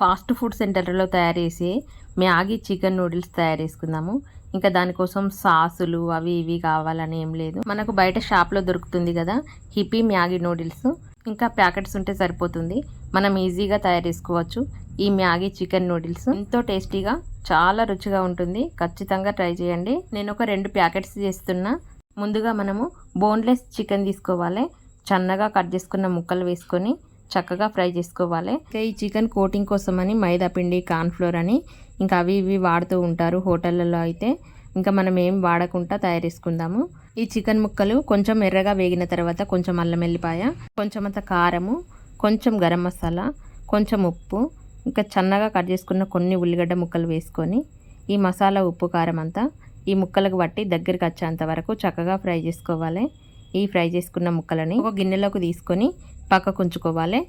Fast food సెంటర్లో తయారు చేసే మ్యాగీ చికెన్ నూడిల్స్ తయారు చేసుకుందాము ఇంకా దానికోసం సాసులు అవి ఇవి కావాలని ఏం లేదు. మనకు బయట షాప్లో దొరుకుతుంది కదా హిప్పీ మ్యాగీ నూడిల్స్. ఇంకా ప్యాకెట్స్ ఉంటే సరిపోతుంది. మనం ఈజీగా తయారు చేసుకోవచ్చు ఈ మ్యాగీ చికెన్ నూడిల్స్. ఎంతో టేస్టీగా చాలా రుచిగా ఉంటుంది. ఖచ్చితంగా ట్రై చేయండి. నేను ఒక రెండు ప్యాకెట్స్ చేస్తున్నా. ముందుగా మనము బోన్లెస్ చికెన్ తీసుకోవాలి. సన్నగా కట్ చేసుకున్న ముక్కలు వేసుకొని చక్కగా ఫ్రై చేసుకోవాలి. ఇంకా ఈ చికెన్ కోటింగ్ కోసం అని మైదా పిండి కార్న్ఫ్లోర్ అని ఇంకా అవి ఇవి వాడుతూ ఉంటారు హోటళ్ళలో అయితే. ఇంకా మనం ఏం వాడకుండా తయారు చేసుకుందాము. ఈ చికెన్ ముక్కలు కొంచెం ఎర్రగా వేగిన తర్వాత కొంచెం అల్లం వెల్లిపాయ కొంచెం అంత కారము కొంచెం గరం మసాలా కొంచెం ఉప్పు ఇంకా చన్నగా కట్ చేసుకున్న కొన్ని ఉల్లిగడ్డ ముక్కలు వేసుకొని ఈ మసాలా ఉప్పు కారం అంతా ఈ ముక్కలకు బట్టి దగ్గరికి వచ్చేంత వరకు చక్కగా ఫ్రై చేసుకోవాలి. ఈ ఫ్రై చేసుకున్న ముక్కలని ఒక గిన్నెలోకి తీసుకొని పక్కకు ఉంచుకోవాలి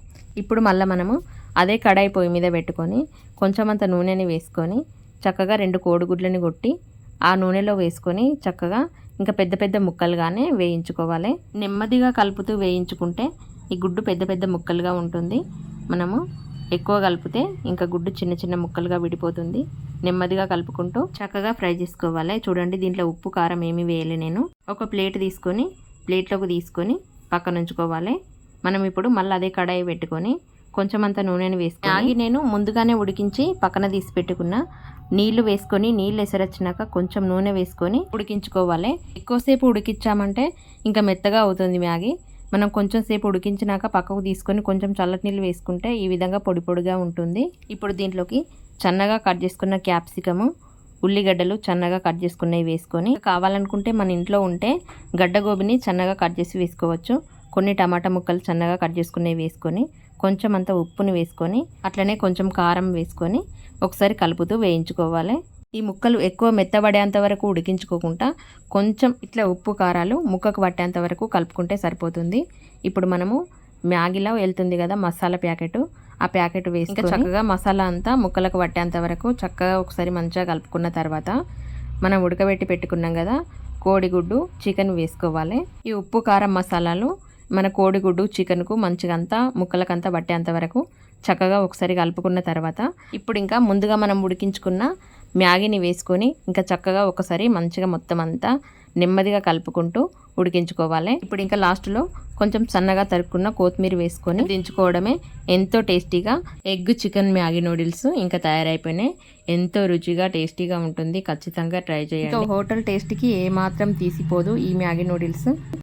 ఇప్పుడు మళ్ళీ మనము అదే కడాయి పొయ్యి మీద పెట్టుకొని కొంచెం అంత నూనెని వేసుకొని చక్కగా రెండు కోడిగుడ్లని కొట్టి ఆ నూనెలో వేసుకొని చక్కగా ఇంకా పెద్ద పెద్ద ముక్కలుగానే వేయించుకోవాలి. నెమ్మదిగా కలుపుతూ వేయించుకుంటే ఈ గుడ్డు పెద్ద పెద్ద ముక్కలుగా ఉంటుంది. మనము ఎక్కువ కలిపితే ఇంకా గుడ్డు చిన్న చిన్న ముక్కలుగా విడిపోతుంది. నెమ్మదిగా కలుపుకుంటూ చక్కగా ఫ్రై చేసుకోవాలి. చూడండి దీంట్లో ఉప్పు కారం ఏమీ వేయలే నేను. ఒక ప్లేట్ తీసుకొని ప్లేట్లోకి తీసుకొని పక్కన ఉంచుకోవాలి. మనం ఇప్పుడు మళ్ళీ అదే కడాయి పెట్టుకొని కొంచెం అంత నూనెని వేసుకొని ఆగి నేను ముందుగానే ఉడికించి పక్కన తీసి పెట్టుకున్న నీళ్ళు వేసుకొని నీళ్ళు ఎసరొచ్చినాక కొంచెం నూనె వేసుకొని ఉడికించుకోవాలి. ఎక్కువసేపు ఉడికించామంటే ఇంకా మెత్తగా అవుతుంది మ్యాగీ. మనం కొంచెం సేపు ఉడికించినాక పక్కకు తీసుకొని కొంచెం చల్లటి నీళ్ళు వేసుకుంటే ఈ విధంగా పొడి పొడిగా ఉంటుంది. ఇప్పుడు దీంట్లోకి సన్నగా కట్ చేసుకున్న క్యాప్సికము ఉల్లిగడ్డలు సన్నగా కట్ చేసుకున్నవి వేసుకొని కావాలనుకుంటే మన ఇంట్లో ఉంటే గడ్డ గోబిని సన్నగా కట్ చేసి వేసుకోవచ్చు. కొన్ని టమాటా ముక్కలు సన్నగా కట్ చేసుకునేవి వేసుకొని కొంచెం అంత ఉప్పుని వేసుకొని అట్లనే కొంచెం కారం వేసుకొని ఒకసారి కలుపుతూ వేయించుకోవాలి. ఈ ముక్కలు ఎక్కువ మెత్తబడేంత వరకు ఉడికించుకోకుండా కొంచెం ఇట్లా ఉప్పు కారాలు ముక్కకు పట్టేంత వరకు కలుపుకుంటే సరిపోతుంది. ఇప్పుడు మనము మ్యాగీలో వెళ్తుంది కదా మసాలా ప్యాకెట్. ఆ ప్యాకెట్ వేసి చక్కగా మసాలా అంతా ముక్కలకు పట్టేంత వరకు చక్కగా ఒకసారి మంచిగా కలుపుకున్న తర్వాత మనం ఉడకబెట్టి పెట్టుకున్నాం కదా కోడిగుడ్డు చికెన్ వేసుకోవాలి. ఈ ఉప్పు కారం మసాలాలు మన కోడిగుడ్డు చికెన్కు మంచిగా అంతా ముక్కలకంతా పట్టేంత వరకు చక్కగా ఒకసారి కలుపుకున్న తర్వాత ఇప్పుడు ఇంకా ముందుగా మనం ఉడికించుకున్న మ్యాగీని వేసుకొని ఇంకా చక్కగా ఒకసారి మంచిగా మొత్తం అంతా నెమ్మదిగా కలుపుకుంటూ ఉడికించుకోవాలి. ఇప్పుడు ఇంకా లాస్ట్లో కొంచెం సన్నగా తరుక్కున్న కొత్తిమీర వేసుకొని దించుకోవడమే ఎంతో టేస్టీగా ఎగ్ చికెన్ మ్యాగీ నూడిల్స్ ఇంకా తయారైపోయినాయి. ఎంతో రుచిగా టేస్టీగా ఉంటుంది. ఖచ్చితంగా ట్రై చేయండి. హోటల్ టేస్ట్కి ఏ మాత్రం తీసిపోదు ఈ మ్యాగీ నూడిల్స్.